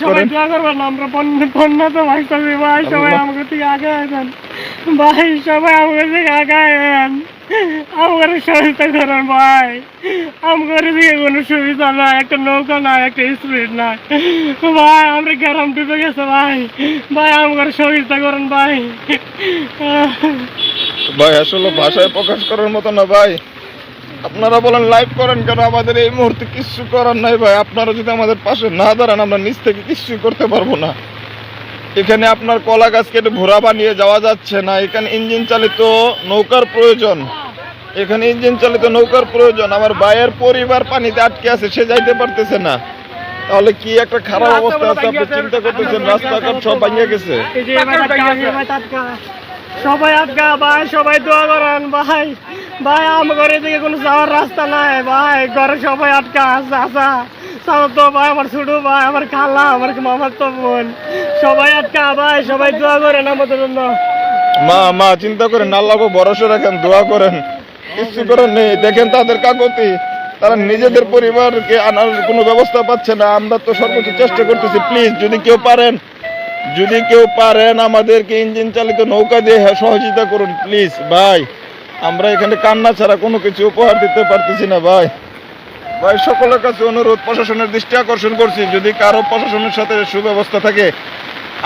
সবাই করেন দোয়া করবেন আমরা বন্যা তো ভাই সবাই আল্লাহ। আমাকে থেকে আগে আসেন ভাই সবাই আমাকে থেকে আগে আসেন আমাকে সহায়তা করেন ভাই। দিকে কোনো সুবিধা নাই একটা নৌকা নাই একটা স্পিড নাই। ভাই আমরা গ্রাম ডুবে গেছে ভাই। ভাই আমাকে সহযোগিতা করেন ভাই। ভাই আসলে ভাষায় প্রকাশ করার মতো না ভাই। আপনারা বলেন লাইভ করেন কেন? আমাদের এই মুহূর্তে কিচ্ছু করার নাই ভাই। আপনারা যদি আমাদের পাশে না দাঁড়ান আমরা নিচ থেকে কিচ্ছু করতে পারব না। এখানে আপনার কলা গাছ কেটে ভোরা বানিয়ে যাওয়া যাচ্ছে না। এখানে ইঞ্জিন চালিত নৌকার প্রয়োজন। এখানে ইঞ্জিন চালিত নৌকার প্রয়োজন। আমার ভাইয়ের পরিবার পানিতে আটকে আছে সে যাইতে পারতেছে না। তাহলে কি একটা খারাপ অবস্থা আছে? আপনি চিন্তা করতেছেন রাস্তাঘাট সব ভাঙিয়ে গেছে। সবাই আটকা ভাই, সবাই দোয়া করেন, ভাই। ভাই আমার থেকে কোনো যাওয়ার রাস্তা নাই, ভাই। ঘরে সবাই আটকা আছে আসা সামর তো, ভাই, আমার ছোট ভাই, আমার খালা, আমার মামার তো বোন। সবাই আটকা, ভাই, সবাই দোয়া করেন আমাদের জন্য। মা মা, চিন্তা করেন, আল্লাহকে ভরসা রাখেন, দোয়া করেন। কিছু করেন নেই, দেখেন তাদের কাকতি। তারা নিজেদের পরিবারকে আনার কোনো ব্যবস্থা পাচ্ছে না, আমরা তো সর্বোচ্চ চেষ্টা করতেছি প্লিজ যদি কেউ পারেন। যদি কেউ পারেন আমাদেরকে ইঞ্জিন চালিত নৌকা দিয়ে হ্যাঁ সহযোগিতা করুন প্লিজ ভাই। আমরা এখানে কান্না ছাড়া কোনো কিছু উপহার দিতে পারতেছি না, ভাই। ভাই, সকলের কাছে অনুরোধ, প্রশাসনের দৃষ্টি আকর্ষণ করছি। যদি কারও প্রশাসনের সাথে সুব্যবস্থা থাকে,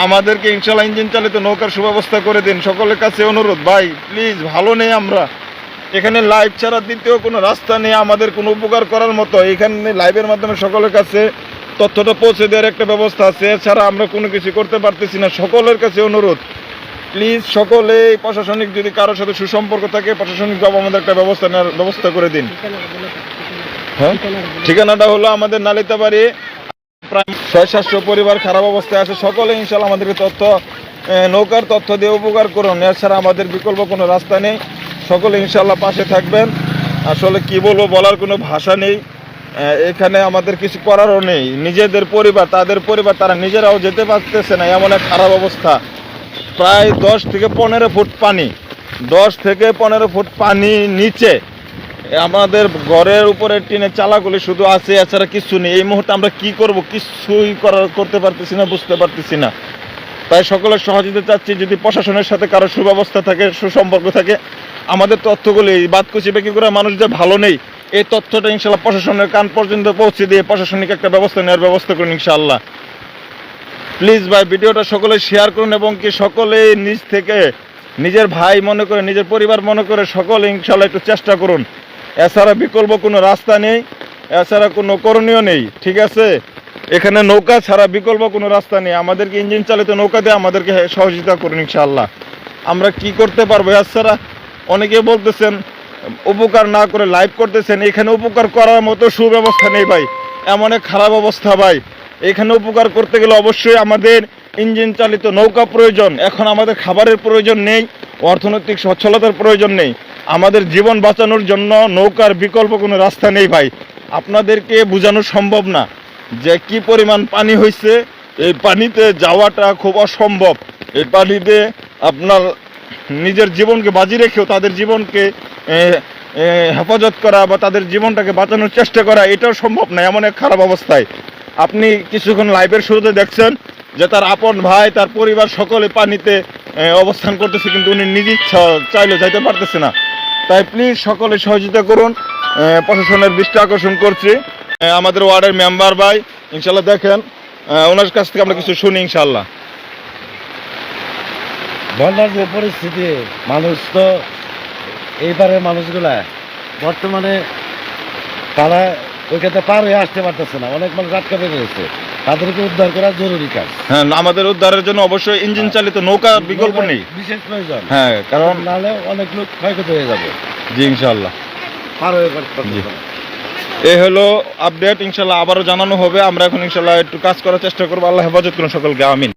আমাদেরকে ইনশাল্লাহ ইঞ্জিন চালিত নৌকার সুব্যবস্থা করে দিন। সকলের কাছে অনুরোধ, ভাই প্লিজ ভালো নেই আমরা। এখানে লাইভ ছাড়া দ্বিতীয় কোনো রাস্তা নেই। আমাদের কোনো উপকার করার মতো। এখানে লাইভের মাধ্যমে সকলের কাছে তথ্যটা পৌঁছে দেওয়ার একটা ব্যবস্থা আছে। এছাড়া আমরা কোনো কিছু করতে পারতেছি না। সকলের কাছে অনুরোধ প্লিজ সকলে প্রশাসনিক যদি কারোর সাথে সুসম্পর্ক থাকে প্রশাসনিকভাবে আমাদের একটা ব্যবস্থা নেওয়ার ব্যবস্থা করে দিন। হ্যাঁ? ঠিকানাটা হলো আমাদের নালিতাবাড়ি, প্রায় ছয় পরিবার খারাপ অবস্থায় আছে। সকলে ইনশাল্লাহ আমাদেরকে তথ্য নৌকার তথ্য দিয়ে উপকার করুন। এছাড়া আমাদের বিকল্প কোনো রাস্তা নেই। সকলে ইনশাল্লাহ পাশে থাকবেন। আসলে কি বলব, বলার কোনো ভাষা নেই। এখানে আমাদের কিছু করারও নেই। নিজেদের পরিবার, তাদের পরিবার, তারা নিজেরাও যেতে পারতেছে না, এমন এক খারাপ অবস্থা। প্রায় দশ থেকে পনেরো ফুট পানি, দশ থেকে পনেরো ফুট পানি নিচে। আমাদের ঘরের উপরে টিনের চালাগুলি শুধু আছে, এছাড়া কিছু নেই। এই মুহূর্তে আমরা কি করব? কিছুই করার, করতে পারতেছি না, বুঝতে পারতেছি না। তাই সকলের সহযোগিতা চাচ্ছি, যদি প্রশাসনের সাথে কারও সুব্যবস্থা থাকে, সুসম্পর্ক থাকে, আমাদের তথ্যগুলি বাদকুচি বেকি করে মানুষ যে ভালো নেই। এই তথ্যটা ইনশাল্লাহ প্রশাসনের কান পর্যন্ত পৌঁছে দিয়ে প্রশাসনিক একটা ব্যবস্থা নেওয়ার ব্যবস্থা করুন ইনশাল্লাহ। প্লিজ ভাই, ভিডিওটা সকলে শেয়ার করুন এবং কি সকলে নিজ থেকে নিজের ভাই মনে করে, নিজের পরিবার মনে করে সকলে ইনশাল্লাহ একটু চেষ্টা করুন। এছাড়া বিকল্প কোনো রাস্তা নেই, এছাড়া কোনো করণীয় নেই, ঠিক আছে? এখানে নৌকা ছাড়া বিকল্প কোনো রাস্তা নেই। আমাদেরকে ইঞ্জিন চালিত নৌকা দিয়ে আমাদেরকে সহযোগিতা করুন ইনশাআল্লাহ আমরা কি করতে পারব? এছাড়া অনেকে বলতেছেন উপকার না করে লাইভ করতেছেন, এখানে উপকার করার মতো সুব্যবস্থা নেই ভাই। এমন এক খারাপ অবস্থা ভাই। এখানে উপকার করতে গেলে অবশ্যই আমাদের ইঞ্জিন চালিত নৌকা প্রয়োজন। এখন আমাদের খাবারের প্রয়োজন নেই, অর্থনৈতিক সচ্ছলতার প্রয়োজন নেই। আমাদের জীবন বাঁচানোর জন্য নৌকার বিকল্প কোনো রাস্তা নেই ভাই। আপনাদেরকে বোঝানো সম্ভব না যে কি পরিমাণ পানি হয়েছে এই পানিতে যাওয়াটা খুব অসম্ভব। এই পানিতে আপনার নিজের জীবনকে বাজি রেখেও তাদের জীবনকে হেফাজত করা বা তাদের জীবনটাকে বাঁচানোর চেষ্টা করা, এটাও সম্ভব না, এমন এক খারাপ অবস্থায়। আপনি কিছুক্ষণ লাইভের শুরুতে দেখছেন যে তার আপন ভাই, তার পরিবার সকলে পানিতে অবস্থান করতেছে, কিন্তু উনি নিজে চাইলে যাইতে পারতেছে না। তাই প্লিজ সকলে সহযোগিতা করুন প্রশাসনের দৃষ্টি আকর্ষণ করছি। আমাদের ওয়ার্ডের মেম্বার ভাই, ইনশাল্লাহ দেখেন ওনার কাছ থেকে আমরা কিছু শুনি ইনশাল্লাহ। বন্যার যে পরিস্থিতি, মানুষ তো এইবারের মানুষগুলা বর্তমানে তারা ওইখানে পার হয়ে আসতে পারতেছে না। অনেক মানুষ আটকা পেয়ে রয়েছে। তাদেরকে উদ্ধার করা জরুরি কাজ। হ্যাঁ আমাদের উদ্ধারের জন্য অবশ্যই ইঞ্জিন চালিত নৌকা বিকল্প নেই। বিশেষ প্রয়োজন। হ্যাঁ কারণ নাহলে অনেক লোক ক্ষয়ক্ষতি হয়ে যাবে। জি ইনশাল্লাহ পার হয়ে পারতেছে। এই হলো আপডেট ইনশাল্লাহ আবারও জানানো হবে। আমরা এখন ইনশাল্লাহ একটু কাজ করার চেষ্টা করব। আল্লাহ হেফাজত করুন সকলকে আমিন।